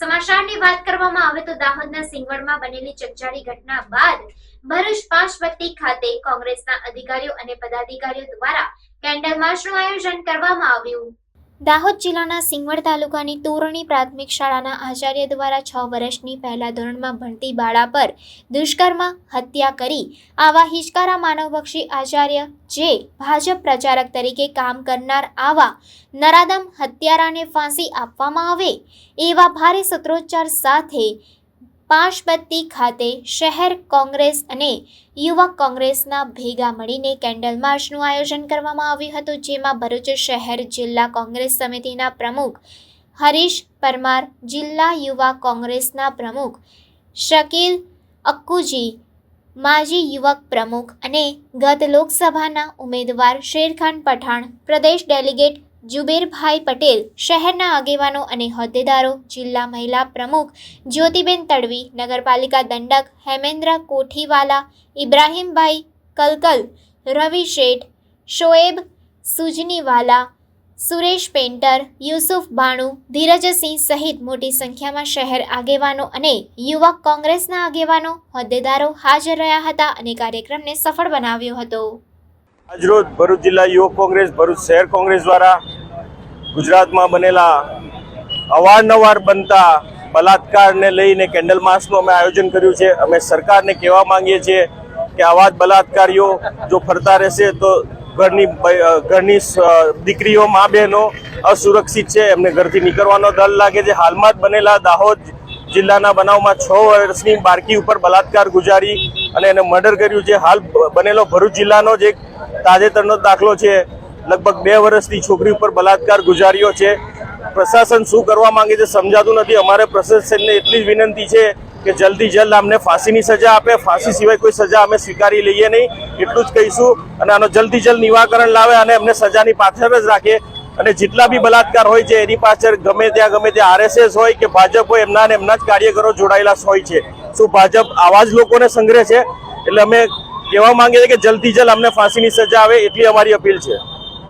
સમાચારની વાત કરવામાં આવે તો દાહોદના સિંગવડમાં બનેલી ચકચારી ઘટના બાદ ભરૂચ પાંચવટી ખાતે કોંગ્રેસના અધિકારીઓ અને પદાધિકારીઓ દ્વારા કેન્ડલ માર્ચનું આયોજન કરવામાં આવ્યું. દાહોદ જિલ્લાના સિંગવડ તાલુકાની તોરણી પ્રાથમિક શાળાના આચાર્ય દ્વારા છ વર્ષની પહેલા ધોરણમાં ભણતી બાળા પર દુષ્કર્મ હત્યા કરી આવા હિચકારા માનવભક્ષી આચાર્ય જે ભાજપ પ્રચારક તરીકે કામ કરનાર આવા નરાદમ હત્યારાને ફાંસી આપવામાં આવે એવા ભારે સૂત્રોચ્ચાર સાથે પાંચબત્તી ખાતે શહેર કોંગ્રેસ અને યુવક કોંગ્રેસના ભેગા મળીને કેન્ડલ માર્ચનું આયોજન કરવામાં આવ્યું હતું, જેમાં ભરૂચ શહેર જિલ્લા કોંગ્રેસ સમિતિના પ્રમુખ હરીશ પરમાર, જિલ્લા યુવા કોંગ્રેસના પ્રમુખ શકીલ અક્કુજી, માજી યુવક પ્રમુખ અને ગત લોકસભાના ઉમેદવાર શેરખાન પઠાણ, પ્રદેશ ડેલિગેટ જુબેરભાઈ પટેલ, શહેરના આગેવાનો અને હોદ્દેદારો, જિલ્લા મહિલા પ્રમુખ જ્યોતિબેન તડવી, નગરપાલિકા દંડક હેમેન્દ્ર કોઠીવાલા, ઇબ્રાહીમભાઈ કલકલ, રવિ શેઠ, શોએબ સુજનીવાલા, સુરેશ પેન્ટર, યુસુફ બાણુ, ધીરજસિંહ સહિત મોટી સંખ્યામાં શહેર આગેવાનો અને યુવક કોંગ્રેસના આગેવાનો, હોદ્દેદારો હાજર રહ્યા હતા અને કાર્યક્રમને સફળ બનાવ્યો હતો. આજરોજ ભરૂચ જિલ્લા યુવક કોંગ્રેસ, ભરૂચ શહેર કોંગ્રેસ દ્વારા ગુજરાતમાં બનેલા અવારનવાર બનતા બલાત્કારને લઈને કેન્ડલ માસનું અમે આયોજન કર્યું છે. અમે સરકારને કહેવા માંગીએ છીએ કે આવા જ બલાત્કારીઓ જો ફરતા રહેશે તો ઘરની ઘરની દીકરીઓ, મા બહેનો અસુરક્ષિત છે. એમને ઘરથી નીકળવાનો ડર લાગે છે. હાલમાં જ બનેલા દાહોદ જિલ્લાના બનાવમાં છ વર્ષની બાળકી ઉપર બલાત્કાર ગુજારી અને એને મર્ડર કર્યું છે. હાલ બનેલો ભરૂચ જિલ્લાનો જ એક તાજેતરનો દાખલો છે. લગભગ બે વર્ષની છોકરી ઉપર બલાત્કાર ગુજાર્યો છે. પ્રશાસન શું કરવા માંગે છે સમજાતું નથી. અમારે પ્રશાસનને એટલી જ વિનંતી છે કે જલ્દી જલ્દ અમને ફાંસીની સજા આપે. ફાંસી સિવાય કોઈ સજા અમે સ્વીકારી લઈએ નહીં. એટલું જ કહીશું અને આનો જલ્દી જલ્દ નિવાકરણ લાવે અને અમને સજાની પાછળ જ રાખે. અને જેટલા બી બલાત્કાર હોય છે, એની પાછળ ગમે ત્યાં ગમે ત્યાં આરએસએસ હોય કે ભાજપ હોય, એમના ને એમના જ કાર્યકરો જોડાયેલા હોય છે. શું ભાજપ આવા જ લોકોને સંગ્રહ છે? એટલે અમે કહેવા માંગીએ છીએ કે જલ્દી જલ્દ અમને ફાંસીની સજા આવે, એટલી અમારી અપીલ છે.